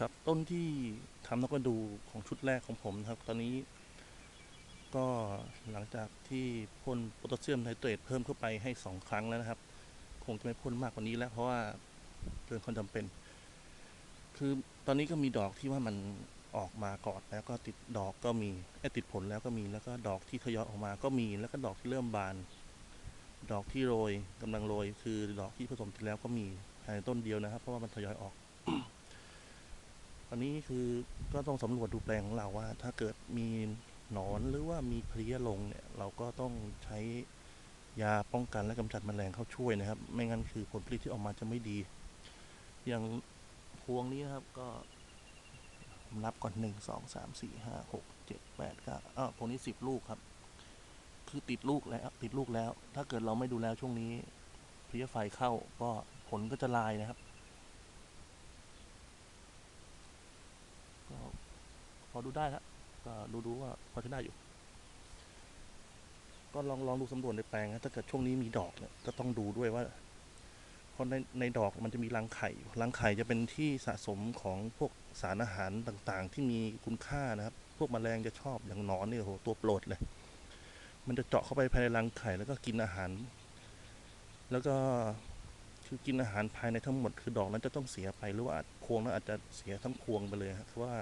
ครับต้นที่ทำแล้วก็ดูของชุดแรกของผมนะครับ ตอนนี้ ก็หลังจากที่พ่นโพแทสเซียมไนเตรตเพิ่มเข้าไปให้สองครั้งแล้วนะครับ คงจะไม่พ่นมากกว่านี้แล้วเพราะว่าเกินความจำเป็น คือตอนนี้ก็มีดอกที่ว่ามันออกมากอนแล้วก็ติดดอกก็มีไอ้ติดผลแล้วก็มีแล้วก็ดอกที่ทยอยออกมาก็มีแล้วก็ดอกที่เริ่มบาน ดอกที่โรยกำลังโรย คือดอกที่ผสมติดแล้วก็มีภายในต้นเดียวนะครับ เพราะว่ามันทยอยออก อันนี้คือก็ต้องสำรวจดูแปลงของเราว่า ถ้าเกิดมีหนอนหรือว่ามีเพลี้ยลงเนี่ย เราก็ต้องใช้ยาป้องกันและกำจัดแมลงเข้าช่วยนะครับ ไม่งั้นคือผลผลิตที่ออกมาจะไม่ดี อย่างพวงนี้นะครับก็นับก่อนหนึ่งสองสามสี่ห้าหกเจ็ดแปดเก้าอ้าวพวงนี้สิบลูกครับ คือติดลูกแล้วติดลูกแล้ว ถ้าเกิดเราไม่ดูแลช่วงนี้เพลี้ยไฟเข้าก็ผลก็จะลายนะครับ ก็ พอดูได้ครับก็ดูดูว่าพอจะได้อยู่ ก็ลองลองดูสำรวจในแปลงนะถ้าเกิดช่วงนี้มีดอกเนี่ยก็ต้องดูด้วยว่าเพราะในในดอกมันจะมีรังไข่รังไข่จะเป็นที่สะสมของพวกสารอาหารต่างๆ ที่มีคุณค่านะครับ พวกแมลงจะชอบอย่างนอนเนี่ยโหตัวโปรดเลย มันจะเจาะเข้าไปภายในรังไข่แล้วก็กินอาหาร แล้วก็คือกินอาหารภายในทั้งหมด คือดอกนั้นจะต้องเสียไปหรือว่าพวงนั้นอาจจะเสียทั้งพวงไปเลยครับเพราะว่า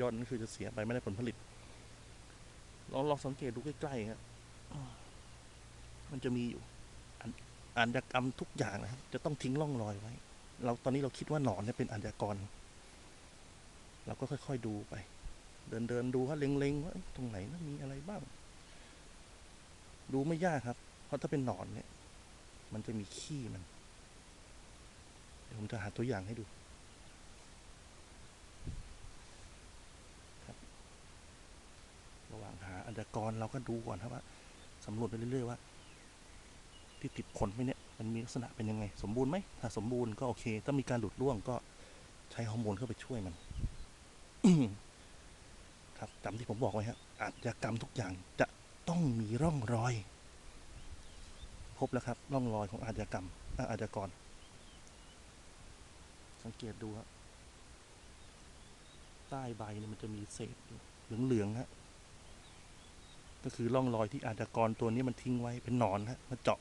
ยอดนั้นคือจะเสียไปไม่ได้ผลผลิตลองลองสังเกตดูใกล้ๆครับมันจะมีอยู่อันอาชญากรรมทุกอย่างนะครับ จะต้องทิ้งร่องรอยไว้ เราตอนนี้เราคิดว่าหนอนเนี่ยเป็นอาชญากร เราก็ค่อย ๆดูไป เดินเดินๆดูว่าเล็งๆว่าตรงไหนนะมีอะไรบ้าง ดูไม่ยากครับ เพราะถ้าเป็นหนอนเนี่ย มันจะมีขี้มัน เดี๋ยวผมจะหาตัวอย่างให้ดู ครับ ระหว่างหาอาชญากรเราก็ดูก่อนครับว่าสำรวจไปเรื่อยๆว่า ที่ติดผลไปเนี่ยมันมีลักษณะเป็นยังไง สมบูรณ์ไหมถ้าสมบูรณ์ก็โอเค ถ้ามีการหลุดร่วงก็ใช้ฮอร์โมนเข้าไปช่วยมันครับจำที่ผมบอกไว้ครับอาชญากรรมทุกอย่างจะต้องมีร่องรอย พบแล้วครับ ร่องรอยของอาชญากรรมอาชญากร สังเกตดูครับใต้ใบเนี่ยมันจะมีเศษเหลืองๆฮะ ก็คือร่องรอยที่อาชญากรตัวนี้มันทิ้งไว้เป็นหนอนฮะมาเจาะ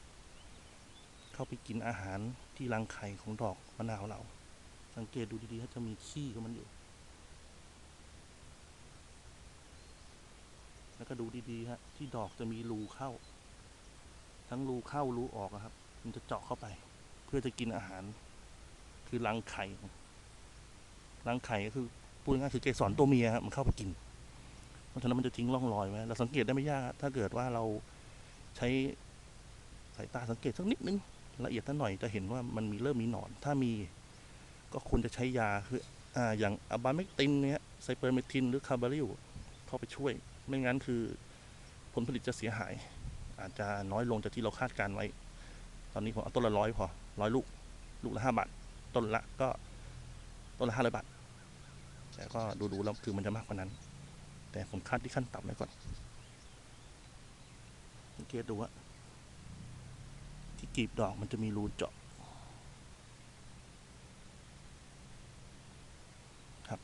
เข้าไปกินอาหารที่รังไข่ของดอกมะนาวเรา สังเกตดูดีๆฮะจะมีขี้ของมันอยู่ แล้วก็ดูดีๆฮะที่ดอกจะมีรูเข้า ทั้งรูเข้ารูออกอะครับ มันจะเจาะเข้าไป เพื่อจะกินอาหาร คือรังไข่รังไข่ก็คือพูดง่ายๆคือเกสรตัวเมียครับมันเข้าไปกิน เพราะฉะนั้นมันจะทิ้งร่องรอยไว้เราสังเกตได้ไม่ยาก ถ้าเกิดว่าเราใช้สายตาสังเกตสักนิดนึงละเอียดสักหน่อยจะเห็นว่ามันมีเริ่มมีหนอน ถ้ามีก็ควรจะใช้ยาคืออ่าอย่างอะบาเมกตินเนี่ยไซเปอร์เมทินหรือคาร์บาริลเข้าไปช่วย ไม่งั้นคือผลผลิตจะเสียหาย อาจจะน้อยลงจากที่เราคาดการไว้ ตอนนี้ผมเอาต้นละร้อยพอร้อยลูก ลูกละห้าบาท ต้นละก็ต้นละห้าร้อยบาท แต่ก็ดูๆแล้วคือมันจะมากกว่านั้น แต่ผมคาดที่ขั้นต่ำไว้ก่อนสังเกตดูว่าที่กีบดอกมันจะมีรูเจาะครับ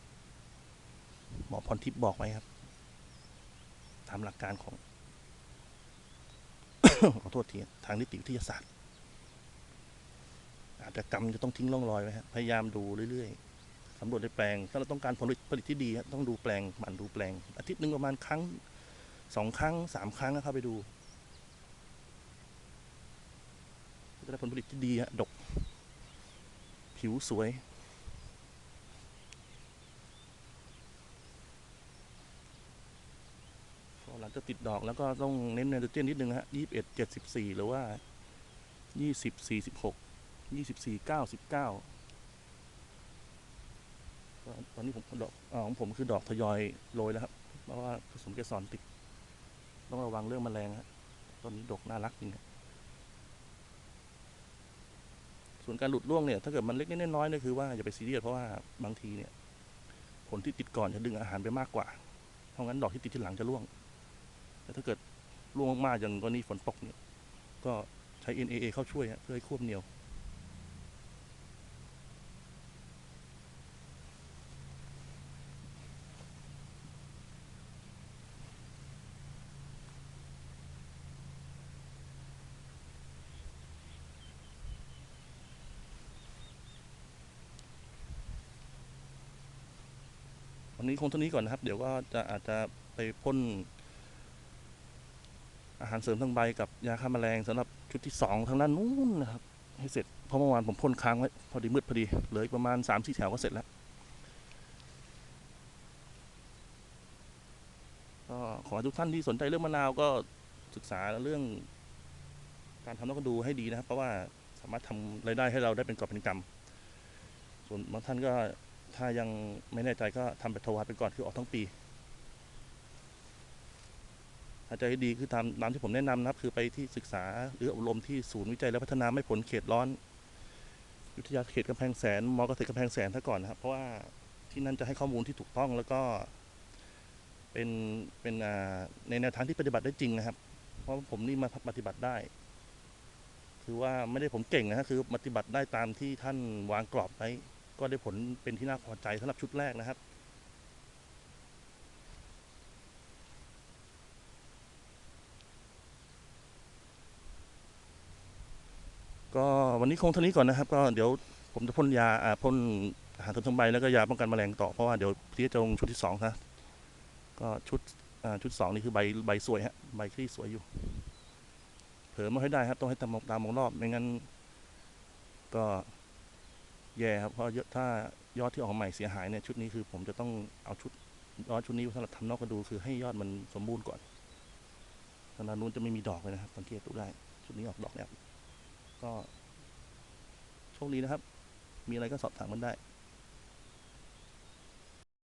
หมอพรทิพย์บอกไว้ครับตามหลักการของ ขอโทษทีทางนิติวิทยาศาสตร์ อาจจะกรรมจะต้องทิ้งร่องรอยไว้ฮะพยายามดูเรื่อยๆ สำรวจในแปลง ถ้าเราต้องการผลผลิตที่ดีต้องดูแปลงมันดูแปลง อาทิตย์หนึ่งประมาณครั้งสองครั้งสามครั้งเข้าไปดูจะได้ผลผลิตที่ดีฮะดก ผิวสวย พอหลังจากติดดอกแล้วก็ต้องเน้นไนโตรเจนนิดนึงฮะยี่สิบเอ็ดเจ็ดสิบสี่หรือว่ายี่สิบสี่สิบหกยี่สิบสี่เก้าสิบเก้า ตอนนี้ผมดอกอของผมคือดอกทยอยโรยแล้วครับ เพราะว่าผสมเกสรติด ต้องระวังเรื่องแมลงฮะตอนนี้ดอกน่ารักจริงส่วนการหลุดร่วงเนี่ยถ้าเกิดมันเล็กๆน้อยเนี่ยคือว่าอย่าไปซีเรียสเพราะว่าบางทีเนี่ย ผลที่ติดก่อนจะดึงอาหารไปมากกว่า เพราะงั้นดอกที่ติดที่หลังจะร่วง แต่ถ้าเกิดร่วงมากๆอย่างกรณีฝนตกเนี่ย ก็ใช้ NAA เข้าช่วยเพื่อให้ควบเหนียว วันนี้คงเท่านี้ก่อนนะครับ เดี๋ยวก็จะอาจจะไปพ่น อาหารเสริมทั้งใบกับยาฆ่าแมลงสำหรับชุดที่สองทางด้านนู้นนะครับ ให้เสร็จเพราะเมื่อวานผมพ่นค้างไว้พอดีมืดพอดีเหลืออีกประมาณสามสี่แถวก็เสร็จแล้วก็ขอทุกท่านที่สนใจเรื่องมะนาวก็ศึกษาเรื่อง การทำนกกระดูให้ดีนะครับ เพราะว่าสามารถทำรายได้ให้เราได้เป็นกอบเป็นกำส่วนบางท่านก็ ถ้ายังไม่แน่ใจก็ทำแบบทวารไปก่อนคือออกทั้งปีถ้าจะให้ดีคือตามตามที่ผมแนะนำนะครับ คือไปที่ศึกษาหรืออบรมที่ศูนย์วิจัยและพัฒนาไม่ผลเขตร้อน วิทยาเขตกำแพงแสนมอเกษตรกำแพงแสนซะก่อนนะครับ เพราะว่าที่นั่นจะให้ข้อมูลที่ถูกต้องแล้วก็ เป็นเป็นในแนวทางที่ปฏิบัติได้จริงนะครับ เพราะผมนี่มาปฏิบัติได้คือว่าไม่ได้ผมเก่งนะฮะคือปฏิบัติได้ตามที่ท่านวางกรอบไว้ ก็ได้ผลเป็นที่น่าพอใจสำหรับชุดแรกนะครับก็วันนี้คงเท่านี้ก่อนนะครับ ก็เดี๋ยวผมจะพ่นยาพ่นอาหารเสริมทั้งใบแล้วก็ยาป้องกันแมลงต่อเพราะว่าเดี๋ยวพี่จะลงชุดที่สองนะก็ชุดชุดสองนี่คือใบใบสวยฮะใบคลี่สวยอยู่ เผลอไม่ค่อยได้ครับต้องให้ตามตามมองรอบไม่งั้นก็ แย่ครับเพราะเยอะถ้ายอดที่ออกใหม่เสียหายเนี่ยชุดนี้คือผมจะต้องเอาชุดยอดชุดนี้สำหรับทำนอกกระดูคือให้ยอดมันสมบูรณ์ก่อนทางด้านนู้นจะไม่มีดอกเลยนะครับ สังเกตดูได้ชุดนี้ออกดอกแล้วก็โชคดีนะครับ มีอะไรก็สอบถามกันได้